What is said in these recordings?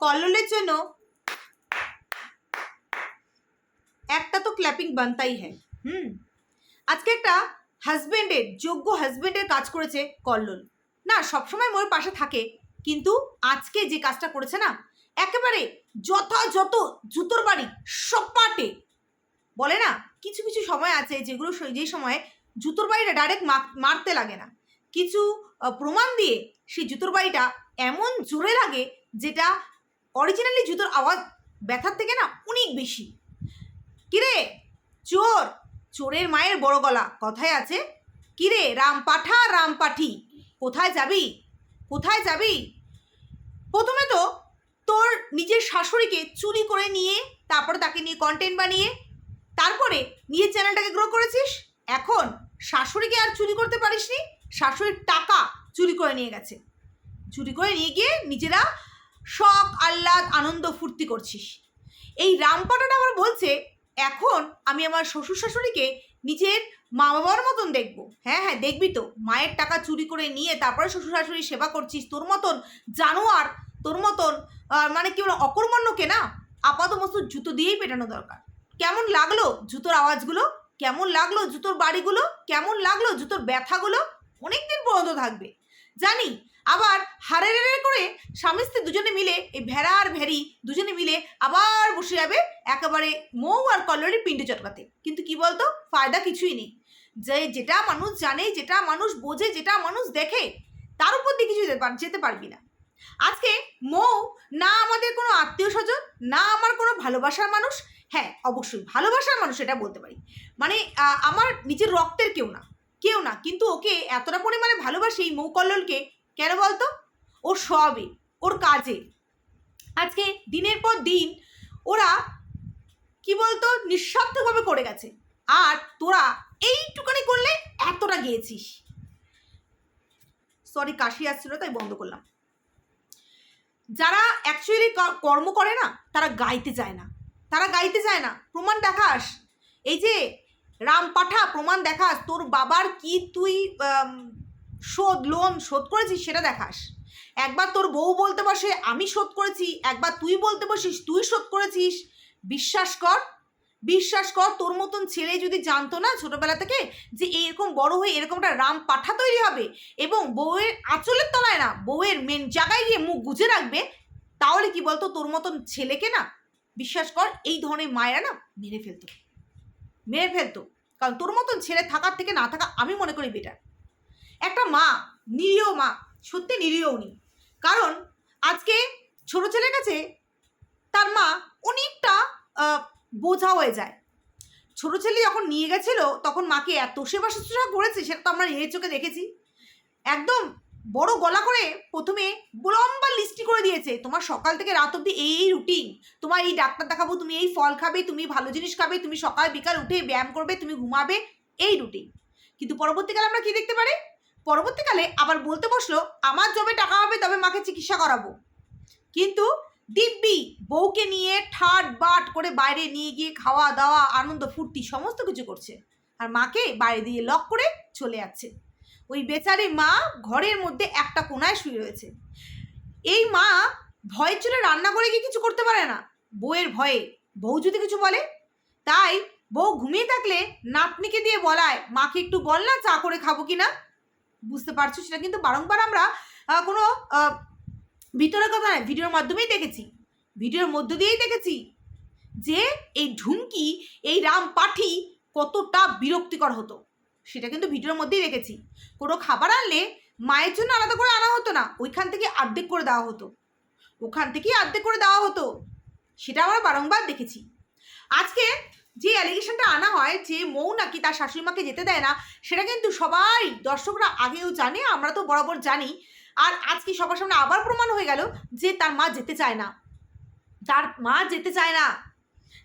কল্লোলের জন্য একটা তো ক্ল্যাপিং বানতাই হ্যাঁ হুম। আজকে একটা হাজবেন্ডের যোগ্য হাজবেন্ডের কাজ করেছে কল্লোল। না, সবসময় মোর পাশে থাকে, কিন্তু আজকে যে কাজটা করেছে না, একেবারে যথাযথ জুতোর বাড়ি সপাটে বলে না, কিছু কিছু সময় আছে যেগুলো যেই সময় জুতোর বাড়িটা ডাইরেক্ট মারতে লাগে না। কিছু প্রমাণ দিয়ে সেই জুতোর বাড়িটা এমন জোরে লাগে যেটা অরিজিনালি জুতোর আওয়াজ ব্যথার থেকে না অনেক বেশি। কিরে? চোর! চোরের মায়ের বড় গলা। কথায় আছে, কিরে রাম পাঠা রাম পাঠি কোথায় যাবি? কোথায় যাবি? প্রথমে তো তোর নিজের শাশুড়িকে চুরি করে নিয়ে, তারপরে তাকে নিয়ে কন্টেন্ট বানিয়ে, তারপরে নিজের চ্যানেলটাকে গ্রো করেছিস? এখন শাশুড়িকে আর চুরি করতে পারিসনি, শাশুড়ির টাকা চুরি করে নিয়ে গেছে। চুরি করে নিয়ে গিয়ে নিজেরা শখ, আহ্লাদ, আনন্দ ফুর্তি করছিস। এই রামপাটাটা আমার বলছে, এখন আমি আমার শ্বশুর শাশুড়িকে নিজের মা বাবার মতন দেখব। হ্যাঁ হ্যাঁ দেখবি তো। মায়ের টাকা চুরি করে নিয়ে তারপরে শ্বশুর শাশুড়ির সেবা করছিস। তোর মতন জানোয়ার, তোর মতন মানে কি বলো অকর্মণ্যকে না আপাত মস্ত জুতো দিয়েই পেটানো দরকার। কেমন লাগল জুতোর আওয়াজগুলো? কেমন লাগল জুতোর বাড়িগুলো? কেমন লাগল জুতোর ব্যথাগুলো? অনেকদিন পর্যন্ত থাকবে। জানি আবার হারে করে স্বামী স্ত্রী দুজনে মিলে, এই ভেড়া আর ভেড়ি দুজনে মিলে আবার বসে যাবে একেবারে মৌ আর কল্লোরের পিণ্ড চটকাতে। কিন্তু কি বলতো? ফায়দা কিছুই নেই। যে যেটা মানুষ জানে, যেটা মানুষ বোঝে, যেটা মানুষ দেখে, তার উপর দিয়ে কিছু যেতে পারবি না। আজকে মৌ না আমাদের কোনো আত্মীয় স্বজন, না আমার কোনো ভালোবাসার মানুষ হ্যাঁ অবশ্যই ভালোবাসার মানুষ এটা বলতে পারি। মানে আমার নিজের রক্তের কেউ না কেউ না। কিন্তু ওকে এতটা পরিমাণে ভালোবাসি, মৌ কল্লোলকে কেন বলতো? ওর সবে ওর কাজে। আজকে দিনের পর দিন ওরা কি বলতো? নিঃস্বার্থভাবে করে গেছে। আর তোরা এইটুকানি করলে এতটা গিয়েছিস। সরি কাশি আসছিল, তাই বন্ধ করলাম। যারা অ্যাকচুয়ালি কর্ম করে না, তারা গাইতে যায় না। তারা গাইতে যায় না। প্রমাণ দেখাস। এই যে রাম পাঠা প্রমাণ দেখাস। তোর বাবার কি তুই শোধ, লোন শোধ করেছিস সেটা দেখাস। একবার তোর বউ বলতে বসে, আমি শোধ করেছি। একবার তুই বলতে বসিস, তুই শোধ করেছিস। বিশ্বাস কর বিশ্বাস কর, তোর মতন ছেলে যদি জানতো না ছোটবেলা থেকে যে এরকম বড় হয়ে এরকম একটা রাম পাঠা তৈরি হবে এবং বউয়ের আঁচলের তলায় না, বউয়ের মেন জায়গায় গিয়ে মুখ গুজে রাখবে, তাহলে কি বলতো, তোর মতন ছেলেকে না, বিশ্বাস কর, এই ধরনের মায়েরা না মেরে ফেলতো। মেরে ফেলতো। কারণ তোর মতন ছেলে থাকার থেকে না থাকা আমি মনে করি বেটার একটা মা, নিরীহ মা, সত্যি নিরীহ উনি। কারণ আজকে ছোট ছেলের কাছে তার মা অনেকটা বোঝা হয়ে যায়। ছোট ছেলে যখন নিয়ে গেছিল, তখন মাকে এত সেবা শুশ্রূষা করেছে, সেটা তো আমরা এই চোখে দেখেছি। একদম বড় গলা করে প্রথমে লম্বা লিস্টি করে দিয়েছে, তোমার সকাল থেকে রাত অব্দি এই এই রুটিন তোমার এই ডাক্তার দেখাবো, তুমি এই ফল খাবে, তুমি ভালো জিনিস খাবে, তুমি সকাল বিকাল উঠে ব্যায়াম করবে, তুমি ঘুমাবে, এই রুটিন কিন্তু পরবর্তীকালে আমরা কি দেখতে পারি? পরবর্তীকালে আবার বলতে বসল, আমার জবে টাকা হবে, তবে মাকে চিকিৎসা করাবো। কিন্তু দিব্যি বউকে নিয়ে ঠাট বাট করে বাইরে নিয়ে গিয়ে খাওয়া দাওয়া, আনন্দ, ফুর্তি সমস্ত কিছু করছে। আর মাকে বাইরে দিয়ে লক করে চলে যাচ্ছে। ওই বেচারি মা ঘরের মধ্যে একটা কোনায় শুয়ে রয়েছে। এই মা ভয়ের চলে রান্না করে গিয়ে কিছু করতে পারে না। বউয়ের ভয়ে। বউ যদি কিছু বলে? তাই বউ ঘুমিয়ে থাকলে নাতনিকে দিয়ে বলায়, মাকে একটু বল না, চা করে খাব কি না? বুঝতে পারছ? সেটা কিন্তু বারংবার আমরা কোনো ভিতরের কথা নয়, ভিডিওর মাধ্যমেই দেখেছি। ভিডিওর মধ্য দিয়েই দেখেছি যে এই ঢুমকি, এই রাম পাঠি কতটা বিরক্তিকর হতো। সেটা কিন্তু ভিডিওর মধ্যেই দেখেছি। কোনো খাবার আনলে মায়ের জন্য আলাদা করে আনা হতো না, ওইখান থেকে আর্ধেক করে দেওয়া হতো। ওখান থেকেই অর্ধেক করে দেওয়া হতো। সেটা আমরা বারংবার দেখেছি। আজকে যে অ্যালিগেশনটা আনা হয়, যে মৌ নাকি তার শাশুড়ি মাকে যেতে দেয় না, সেটা কিন্তু সবাই দর্শকরা আগেও জানে, আমরা তো বরাবর জানি। আর আজকে সবার সামনে আবার প্রমাণ হয়ে গেল যে তার মা যেতে চায় না। তার মা যেতে চায় না।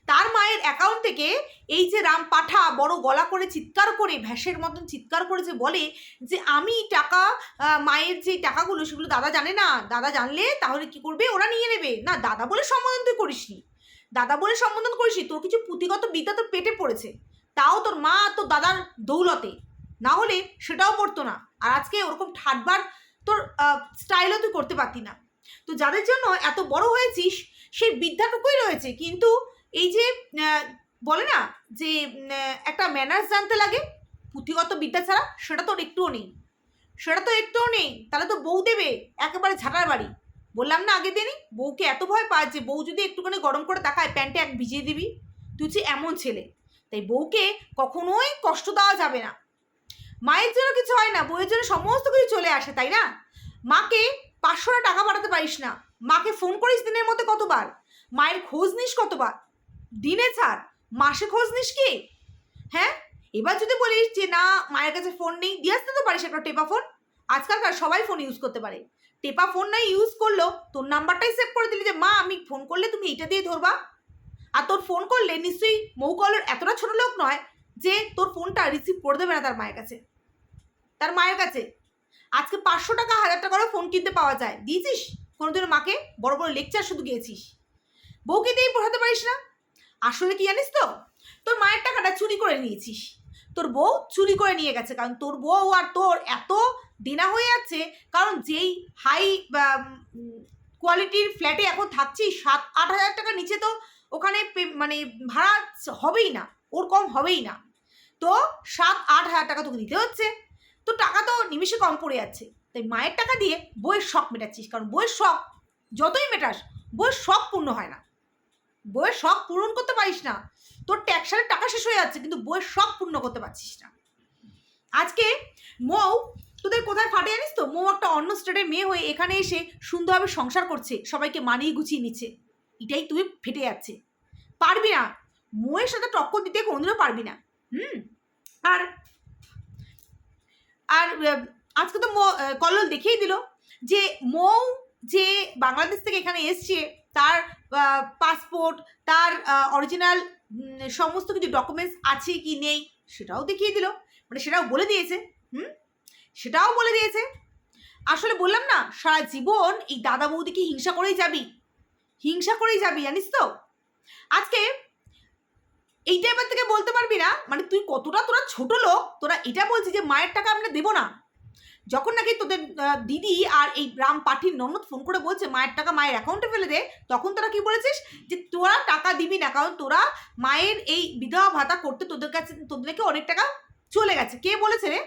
তার মায়ের অ্যাকাউন্ট থেকে এই যে রাম পাঠা বড় গলা করে চিৎকার করে, ভ্যাসের মতন চিৎকার করে যে বলে যে আমি টাকা মায়ের যে টাকাগুলো সেগুলো দাদা জানে না, দাদা জানলে তাহলে কি করবে? ওরা নিয়ে নেবে। না, দাদা বলে সম্বোধন তুই করিসনি। দাদা বলে সম্বোধন করিসনি তোর কিছু পুঁথিগত বিদ্যা তোর পেটে পড়েছে। তাও তোর মা তোর দাদার দৌলতে। না হলে সেটাও পড়তো না। আর আজকে ওরকম ঠাটবার তোর স্টাইলও তুই করতে পারতি না। তো যাদের জন্য এত বড় হয়েছিস, সেই বিদ্যাটুকুই রয়েছে। কিন্তু এই যে বলে না যে একটা ম্যানার্স জানতে লাগে, পুঁথিগত বিদ্যা ছাড়া সেটা তোর একটুও নেই। সেটা তো একটুও নেই। তাহলে তো বউ দেবে, একেবারে ঝাঁটার বাড়ি। বললাম না আগে দিনই? বউকে এত ভয় পায় যে বউ যদি একটুখানি গরম করে তাকায় প্যান্টে এক ভিজিয়ে দিবি, তুই হচ্ছে এমন ছেলে। তাই বউকে কখনোই কষ্ট দেওয়া যাবে না। মায়ের জন্য কিছু হয় না, বউয়ের জন্য সমস্ত কিছু চলে আসে, তাই না? মাকে পাঁচশোটা টাকা পাঠাতে পারিস না। মাকে ফোন করিস দিনের মধ্যে কতবার? মায়ের খোঁজ নিস কতবার? দিনে ছাড়। মাসে খোঁজ নিস কি? হ্যাঁ? এবার যদি বলিস যে না, মায়ের কাছে ফোন নেই, দিয়ে আসতে তো পারিস একটা টেপা ফোন আজকালকার সবাই ফোন ইউজ করতে পারে। টেপা ফোন না ইউজ করল, তোর নাম্বারটাই সেভ করে দিলি যে, মা, আমি ফোন করলে তুমি এইটা দিয়ে ধরবা? আর তোর ফোন করলে নিশ্চয়ই মৌ কলের এতটা ছোট লোক নয় যে তোর ফোনটা রিসিভ করে দেবে না তার মায়ের কাছে। তার মায়ের কাছে। আজকে পাঁচশো টাকা, হাজার টাকারও ফোন কিনতে পাওয়া যায়। দিয়েছিস? কোনোদিনও মাকে বড় বড় লেকচার শুধু গিয়েছিস। বউকে দিয়েই পড়াতে পারিস না। আসলে কি জানিস তো? তোর মায়ের টাকাটা চুরি করে নিয়েছিস। তোর বউ চুরি করে নিয়ে গেছে। কারণ তোর বউ আর তোর এত দেনা হয়ে যাচ্ছে, কারণ যেই হাই কোয়ালিটির ফ্ল্যাটে এখন থাকছিস, সাত, আট হাজার টাকার নিচে তো ওখানে মানে ভাড়া হবেই না, ওর কম হবেই না। তো সাত, আট হাজার টাকা তোকে দিতে হচ্ছে। তো টাকা তো নিমিষে কম পড়ে যাচ্ছে। তাই মায়ের টাকা দিয়ে বইয়ের শখ মেটাচ্ছিস, কারণ বইয়ের শখ যতই মেটাস বইয়ের শখ পূর্ণ হয় না। বইয়ের শখ পূরণ করতে পারিস না। তোর ট্যাক্সারের টাকা শেষ হয়ে যাচ্ছে, কিন্তু বইয়ের শখ পূর্ণ করতে পারছিস না। আজকে মৌ, তোদের কোথায় ফাটে জানিস তো? মৌ একটা অন্য স্টেটের মেয়ে হয়ে এখানে এসে সুন্দরভাবে সংসার করছে, সবাইকে মানিয়ে গুছিয়ে নিচ্ছে। এটাই তুই ফেটে যাচ্ছে। পারবি না। মৌয়ের সাথে টক্কর দিতে কোনোদিনও পারবি না। হুম? আর আর আজকে তো মৌ- কল্লোল দেখিয়ে দিল যে মৌ যে বাংলাদেশ থেকে এখানে এসছে, তার পাসপোর্ট তার অরিজিনাল সমস্ত কিছু ডকুমেন্টস আছে কি নেই সেটাও দেখিয়ে দিল। মানে সেটাও বলে দিয়েছে, হুম? সেটাও বলে দিয়েছে। আসলে বললাম না, সারা জীবন এই দাদা বৌদিকে হিংসা করেই যাবি? হিংসা করেই যাবি, জানিস তো? আজকে এইটা এবার থেকে বলতে পারবি না মানে তুই কতটা তোরা ছোট লোক, তোরা এটা বলছিস যে মায়ের টাকা আমরা দেবো না। যখন নাকি তোদের দিদি আর এই রাম পাঠির ননদ ফোন করে বলছে, মায়ের টাকা মায়ের অ্যাকাউন্টে ফেলে দে, তখন তোরা কি বলেছিস? যে তোরা টাকা দিবি না, কারণ তোরা মায়ের এই বিধবা ভাতা করতে তোদের কাছে, তোদের নাকি অনেক টাকা চলে গেছে। কে বলেছে রে?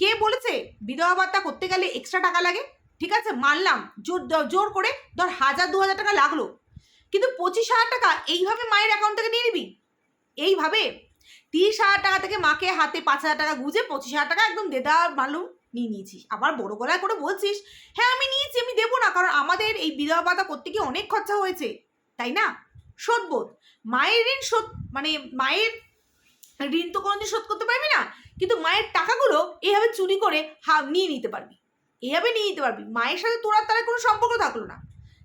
কে বলেছে? বিধবা ভাতা করতে গেলে এক্সট্রা টাকা লাগে? ঠিক আছে, মানলাম। জোর জোর করে ধর হাজার, দু হাজার টাকা লাগল। কিন্তু পঁচিশ হাজার টাকা এইভাবে মায়ের অ্যাকাউন্ট থেকে নিয়ে নিবি? এইভাবে তিরিশ হাজার টাকা থেকে মাকে হাতে পাঁচ হাজার টাকা গুঁজে পঁচিশ হাজার টাকা একদম দেদা মালুম। নিয়ে নিয়েছিস। আবার বড় গলায় করে বলছিস হ্যাঁ আমি নিয়েছি, আমি দেবো না, কারণ আমাদের এই বিধবা ভাতা করতে গিয়ে অনেক খরচা হয়েছে। তাই না? শোধবোধ মায়ের ঋণ শোধ মানে মায়ের ঋণ তো কোনোদিন শোধ করতে পারবি না, কিন্তু মায়ের টাকাগুলো এইভাবে চুরি করে হা, নিয়ে নিতে পারবি। এইভাবে নিয়ে নিতে পারবি। মায়ের সাথে তোর আর তার কোনো সম্পর্ক থাকল না।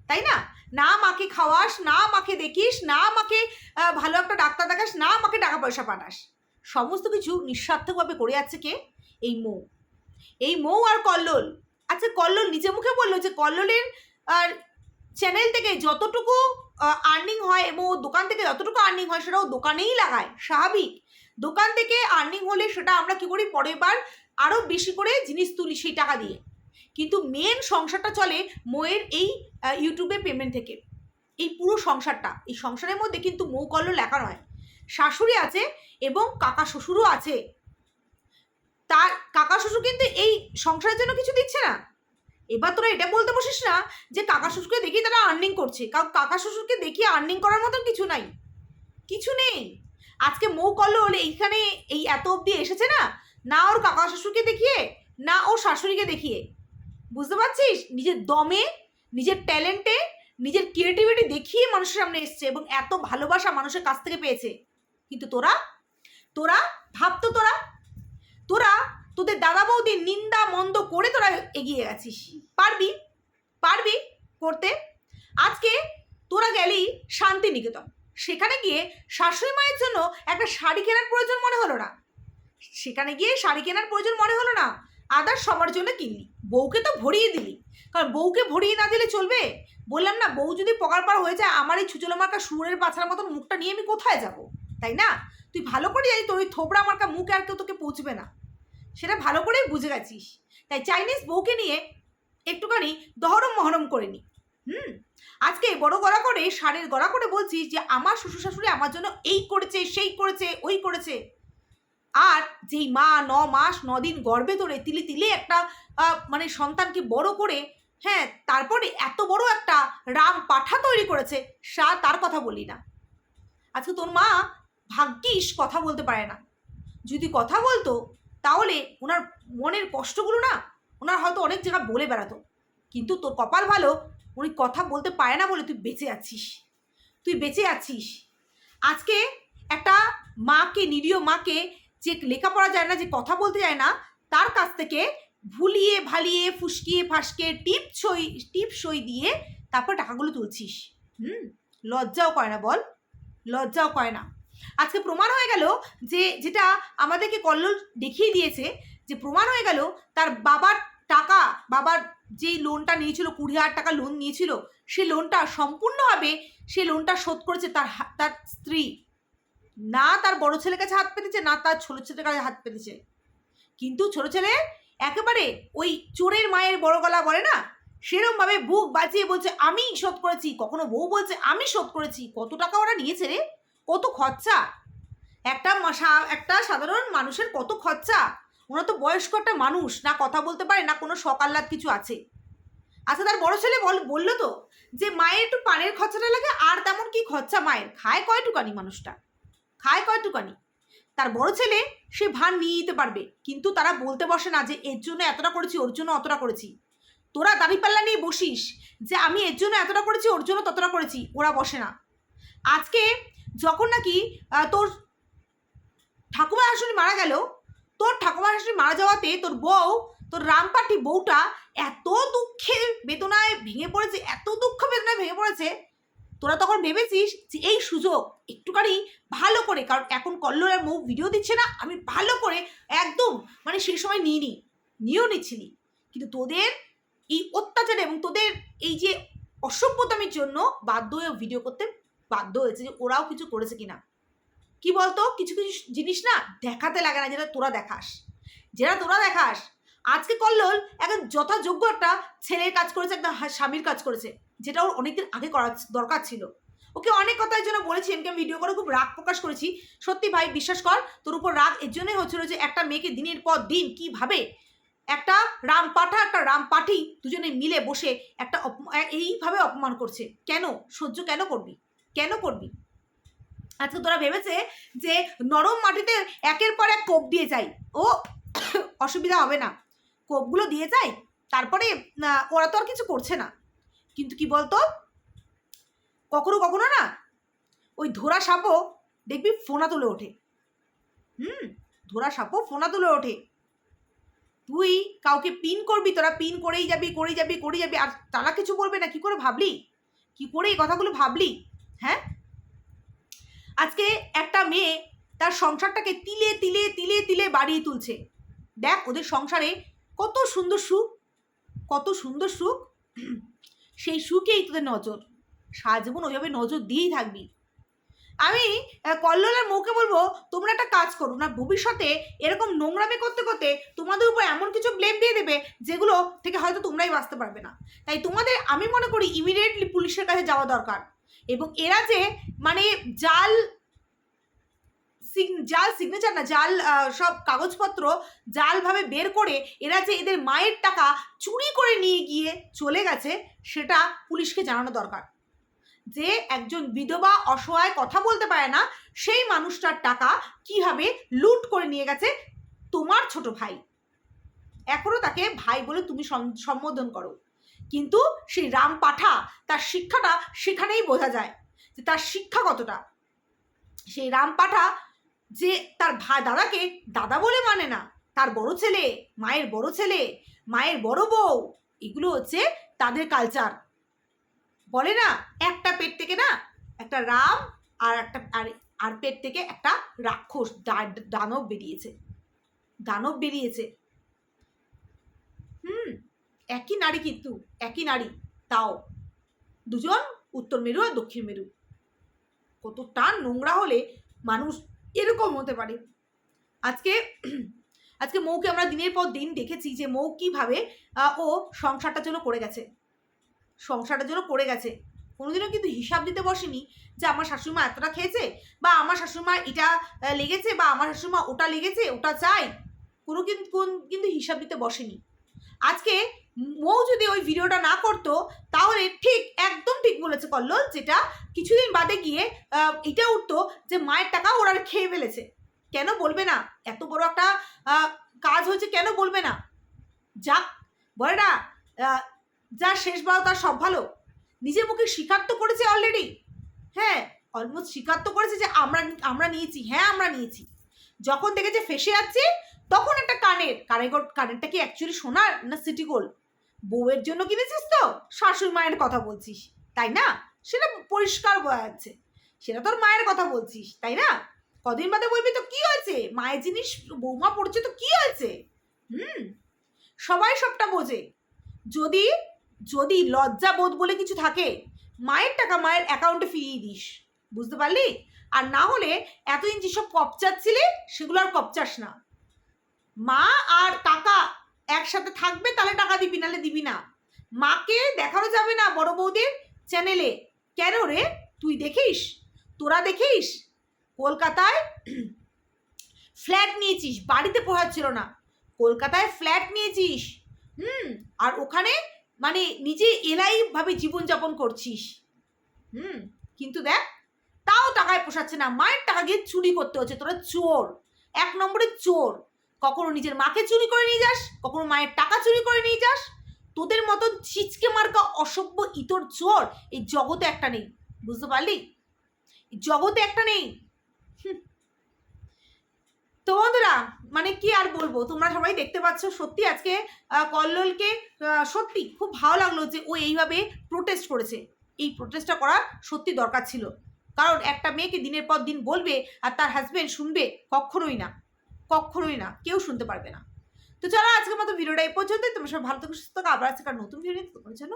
তাই না? না মাকে খাওয়াস, না মাকে দেখিস, না মাকে ভালো একটা ডাক্তার দেখাস, না মাকে টাকা পয়সা পাঠাস। সমস্ত কিছু নিঃস্বার্থকভাবে করে যাচ্ছে কে? এই মৌ। এই মৌ আর কল্লোল। আচ্ছা কল্লোল নিজে মুখে বলল যে কল্লোলের আর চ্যানেল থেকে যতটুকু আর্নিং হয় এবং দোকান থেকে যতটুকু আর্নিং হয় সেটা ও দোকানেই লাগায়, স্বাভাবিক। দোকান থেকে আর্নিং হলে সেটা আমরা কি করি? পরের বার আরও বেশি করে জিনিস তুলি সেই টাকা দিয়ে। কিন্তু মেন সংসারটা চলে মৌয়ের এই ইউটিউবে পেমেন্ট থেকে। এই পুরো সংসারটা, এই সংসারের মধ্যে কিন্তু মৌ কল্লোল লেখা নয়। শাশুড়ি আছে এবং কাকা শ্বশুরও আছে। তার কাকা শ্বশুর কিন্তু এই সংসারের জন্য কিছু দিচ্ছে না। এবার তোরা এটা বলতে বসিস না যে কাকা শ্বশুরকে দেখি তারা আর্নিং করছে। কারণ কাকা শ্বশুরকে দেখিয়ে আর্নিং করার মতন কিছু নাই। কিছু নেই। আজকে মৌ কল্লো হলে এইখানে এই এত অবধি এসেছে না? না ওর কাকা শ্বশুরকে দেখিয়ে, না ওর শাশুড়িকে দেখিয়ে। বুঝতে পারছিস? নিজের দমে, নিজের ট্যালেন্টে নিজের ক্রিয়েটিভিটি দেখিয়ে মানুষের সামনে এসছে এবং এত ভালোবাসা মানুষের কাছ থেকে পেয়েছে। কিন্তু তোরা তোরা, ভাবতো তোরা তোরা, তোদের দাদা বৌদির নিন্দা মন্দ করে তোরা এগিয়ে গেছিস। পারবি? পারবি করতে? আজকে তোরা গেলি শান্তিনিকেতন। সেখানে গিয়ে শাশুড়ি মায়ের জন্য একটা শাড়ি কেনার প্রয়োজন মনে হলো না। সেখানে গিয়ে শাড়ি কেনার প্রয়োজন মনে হলো না। আদার সবার জন্য কিনলি। বউকে তো ভরিয়ে দিলি। কারণ বউকে ভরিয়ে না দিলে চলবে? বললাম না, বউ যদি পকার পার হয়ে যায়, আমার এই ছুচলো মার্কা সুরের পাছার মতন মুখটা নিয়ে আমি কোথায় যাব? তাই না? তুই ভালো করে জানি তোর ওই থোবড়া মার্কা মুখে আর কেউ তোকে পৌঁছবে না। সেটা ভালো করেই বুঝে গেছিস। তাই চাইনিজ বউকে নিয়ে একটুখানি দহরম মহরম করে নি। হুম? আজকে বড় গলা করে, সারের গলা করে বলছি যে, আমার শ্বশুর শাশুড়ি আমার জন্য এই করেছে, সেই করেছে, ওই করেছে। আর যেই মা ন মাস, ন দিন গর্ভে ধরে তিলে তিলে একটা মানে সন্তানকে বড় করে হ্যাঁ তারপরে এত বড় একটা রাম পাঠা তৈরি করেছে, সা তার কথা বলি না। আজকে তোর মা ভাগ্যিস কথা বলতে পারে না। যদি কথা বলতো, তাহলে ওনার মনের কষ্টগুলো না, ওনার হয়তো অনেক জায়গা বলে বেড়াতো। কিন্তু তোর কপাল ভালো, উনি কথা বলতে পারে না বলে তুই বেঁচে আছিস। তুই বেঁচে আছিস। আজকে একটা মাকে, নিরীহ মাকে যে লেখাপড়া যায় না, যে কথা বলতে যায় না, তার কাছ থেকে ভুলিয়ে ভালিয়ে, ফুসকিয়ে ফাসকে টিপ সই টিপ সই দিয়ে তারপর টাকাগুলো তুলছিস। হুম? লজ্জাও করে না বল। লজ্জাও করে না। আজকে প্রমাণ হয়ে গেল যে যেটা আমাদেরকে কল্লোল দেখিয়ে দিয়েছে, যে প্রমাণ হয়ে গেল তার বাবার টাকা, বাবার যেই লোনটা নিয়েছিল, কুড়ি হাজার টাকা লোন নিয়েছিল, সে লোনটা সম্পূর্ণভাবে সে লোনটা শোধ করেছে তার তার স্ত্রী। না তার বড় ছেলের কাছে হাত পেতেছে, না তার ছোট ছেলের কাছে হাত পেতেছে। কিন্তু ছোট ছেলে একেবারে ওই চোরের মায়ের বড় গলা বলে না? সেরমভাবে বুক বাজিয়ে বলছে, আমি শোধ করেছি। কখনো বউ বলছে, আমি শোধ করেছি। কত টাকা ওরা নিয়েছে রে? কত খরচা? একটা একটা সাধারণ মানুষের কত খরচা? ওরা তো বয়স্ক একটা মানুষ, না কথা বলতে পারে, না কোনো সকাল্লাদ কিছু আছে। আচ্ছা তার বড় ছেলে বল, বলল তো যে, মায়ের একটু পানের খরচাটা লাগে, আর তেমন কি খরচা মায়ের? খায় কয়টুকানি মানুষটা? খায় কয়টুকানি তার বড় ছেলে, সে ভান নিয়ে নিতে পারবে, কিন্তু তারা বলতে বসে না যে, এর জন্য এতটা করেছি, ওর জন্য অতটা করেছি। তোরা দাঁড়িপাল্লা নিয়ে বসিস যে, আমি এর জন্য এতটা করেছি, ওর জন্য ততটা করেছি। ওরা বসে না। আজকে যখন নাকি তোর ঠাকুমা শাশুড়ি মারা গেল, তোর ঠাকুমা শাশুড়ি মারা যাওয়াতে তোর বউ, তোর রামপাটি বউটা এত দুঃখে বেদনায় ভেঙে পড়েছে, এত দুঃখ বেদনায় ভেঙে পড়েছে, তোরা তখন ভেবেছিস যে এই সুযোগ একটুখানি ভালো করে, কারণ এখন কল্লোলের মুখ ভিডিও দিচ্ছে না, আমি ভালো করে একদম মানে সেই সময় নিয়ে নিই নিয়েও নিচ্ছিলি কিন্তু তোদের এই অত্যাচার এবং তোদের এই যে অসভ্যতামের জন্য বাধ্য হয়ে ভিডিও করতে বাধ্য হয়েছে যে ওরাও কিছু করেছে কিনা। কি বলতো? কিছু কিছু জিনিস না দেখাতে লাগে না, যেটা তোরা দেখাস। যেটা তোরা দেখাস, আজকে কল্লোল একদম যথাযোগ্য একটা ছেলের কাজ করেছে, একটা স্বামীর কাজ করেছে, যেটা ওর অনেকদিন আগে করার দরকার ছিল। ওকে অনেক কথার জন্য বলেছি এমকে আমি ভিডিও করে খুব রাগ প্রকাশ করেছি। সত্যি ভাই, বিশ্বাস কর, তোর উপর রাগ এর জন্যই হচ্ছিল যে একটা মেয়েকে দিনের পর দিন কীভাবে একটা রাম পাঠা একটা রাম পাঠি দুজনে মিলে বসে একটা এইভাবে অপমান করছে। কেন? সহ্য কেন করবি? করবি? আজকে তোরা ভেবেছে যে নরম মাটিতে একের পর এক কোপ দিয়ে যাই। ও, অসুবিধা হবে না। কোপগুলো দিয়ে যায় তারপরে ওরা তো আর কিছু করছে না। কিন্তু কি বলতো? কখনো কখনো না, ওই ধোরা সাপও দেখবি ফোনা তুলে ওঠে। হুম, ধোরা সাপও ফোনা তুলে ওঠে। তুই কাউকে পিন করবি, তোরা পিন করেই যাবি করেই যাবি করেই যাবি, আর তারা কিছু বলবে না, কি করে ভাবলি? কি করে এই কথাগুলো ভাবলি? হ্যাঁ? আজকে একটা মেয়ে তার সংসারটাকে তিলে তিলে তিলে তিলে বাড়িয়ে তুলছে। দেখ ওদের সংসারে কত সুন্দর সুখ, কত সুন্দর সুখ। সেই সুখেই তোদের নজর। সারা জীবন ওইভাবে নজর দিয়েই থাকবি। আমি কল্লোলের মৌকে বলব, তোমরা একটা কাজ করো না, ভবিষ্যতে এরকম নোংরামি করতে করতে তোমাদের উপর এমন কিছু ব্লেম দিয়ে দেবে যেগুলো থেকে হয়তো তোমরাই বাঁচতে পারবে না। তাই তোমাদের, আমি মনে করি ইমিডিয়েটলি পুলিশের কাছে যাওয়া দরকার। এবং এরা যে মানে জাল জাল সিগনেচার না, জাল সব কাগজপত্র জালভাবে বের করে এরা যে এদের মায়ের টাকা চুরি করে নিয়ে গিয়ে চলে গেছে, সেটা পুলিশকে জানানো দরকার। যে একজন বিধবা অসহায় কথা বলতে পারে না, সেই মানুষটার টাকা কীভাবে লুট করে নিয়ে গেছে তোমার ছোট ভাই। এখনও তাকে ভাই বলে তুমি সম্বোধন করো। কিন্তু সেই রাম পাঠা, তার শিক্ষাটা সেখানেই বোঝা যায় যে তার শিক্ষা কতটা। সেই রাম পাঠা যে তার ভাই দাদাকে দাদা বলে মানে না, তার বড় ছেলে, মায়ের বড় ছেলে, মায়ের বড় বউ, এগুলো হচ্ছে তাদের কালচার বলে না, একটা পেট থেকে না একটা রাম আর একটা, আর আর পেট থেকে একটা রাক্ষস দানব বেরিয়েছে। দানব বেরিয়েছে। হুম একই নারী কিন্তু, একই নারী, তাও। দুজন উত্তর মেরু আর দক্ষিণ মেরু। কতটা নোংরা হলে মানুষ এরকম হতে পারে। আজকে আজকে মৌকে আমরা দিনের পর দিন দেখেছি যে মৌ কীভাবে ও সংসারটার জন্য করে গেছে। সংসারের জন্য পড়ে গেছে। কোনোদিনও কিন্তু হিসাব দিতে বসেনি যে আমার শাশুড়িমা এতটা খেয়েছে বা আমার শাশুড়িমা এটা লেগেছে বা আমার শাশুড়িমা ওটা লেগেছে, ওটা চাই। কোনো কিন্তু কোন- কিন্তু হিসাব দিতে বসেনি। আজকে মৌ যদি ওই ভিডিওটা না করতো, তাহলে ঠিক একদম ঠিক বলেছে কল্লোল, যেটা কিছুদিন বাদে গিয়ে এটা উঠতো যে মায়ের টাকা ওরা খেয়ে ফেলেছে। কেন বলবে না? এত বড় একটা কাজ হয়েছে কেন বলবে না? যাক, বলে না যার শেষ ভালো তার সব ভালো। নিজের মুখে স্বীকার তো করেছে অলরেডি হ্যাঁ অলমোস্ট স্বীকার তো করেছে যে আমরা আমরা নিয়েছি হ্যাঁ আমরা নিয়েছি। যখন দেখেছে ফেসে যাচ্ছে, তখন একটা কানের কানের কানেরটা কি অ্যাকচুয়ালি সোনার না সিটি গোল্ড? বউয়ের জন্য কিনেছিস তো? শাশুড়ি মায়ের কথা বলছিস, তাই না? সেটা পরিষ্কার বোঝা যাচ্ছে। সেটা তোর মায়ের কথা বলছিস, তাই না? কদিন বাদে বলবি তো কি হয়েছে? মায়ের জিনিস বৌমা পড়ছে তো কি হয়েছে? হুম? সবাই সবটা বোঝে। যদি যদি লজ্জা বোধ বলে কিছু থাকে, মায়ের টাকা মায়ের অ্যাকাউন্টে ফিরিয়ে দিস, বুঝতে পারলি? আর না হলে এতদিন যেসব কপচাচ্ছিলে সেগুলো আর কপচাস না। মা আর টাকা একসাথে থাকবে, তাহলে টাকা দিবি, নাহলে দিবি না। মাকে দেখানো যাবে না বড় বৌদের চ্যানেলে কেন রে? তুই দেখিস? তোরা দেখিস? কলকাতায় ফ্ল্যাট নিয়েছিস, বাড়িতে পোহাচ্ছিল না। কলকাতায় ফ্ল্যাট নিয়েছিস, হুম? আর ওখানে মানে নিজে এলাই ভাবে জীবনযাপন করছিস। হুম? কিন্তু দেখ, তাও টাকায় পোষাচ্ছে না। মায়ের টাকা গিয়ে চুরি করতে হচ্ছে, তোরা চোর। এক নম্বরে চোর। কখনো নিজের মাকে চুরি করে নিয়ে যাস, কখনো মায়ের টাকা চুরি করে নিয়ে যাস। তোদের মতন ছিচকে মার্কা অসভ্য ইতর চোর এই জগতে একটা নেই, বুঝতে পারলি? জগতে একটা নেই। তো বন্ধুরা মানে কি আর বলব, তোমরা সবাই দেখতে পাচ্ছ সত্যি আজকে কল্লোলকে সত্যি খুব ভালো লাগল যে ও এইভাবে প্রোটেস্ট করেছে। এই প্রোটেস্টটা করা সত্যি দরকার ছিল। কারণ একটা মেয়েকে দিনের পর দিন বলবে আর তার হাজব্যান্ড শুনবে কখনোই না। কখনোই না, কেউ শুনতে পারবে না। তো চলো আজকের মতো ভিডিওটা এই পর্যন্তই। তোমার সব ভালো থাকো, সুস্থ থাকো, আবার আজকে নতুন ভিডিও তোমার জন্য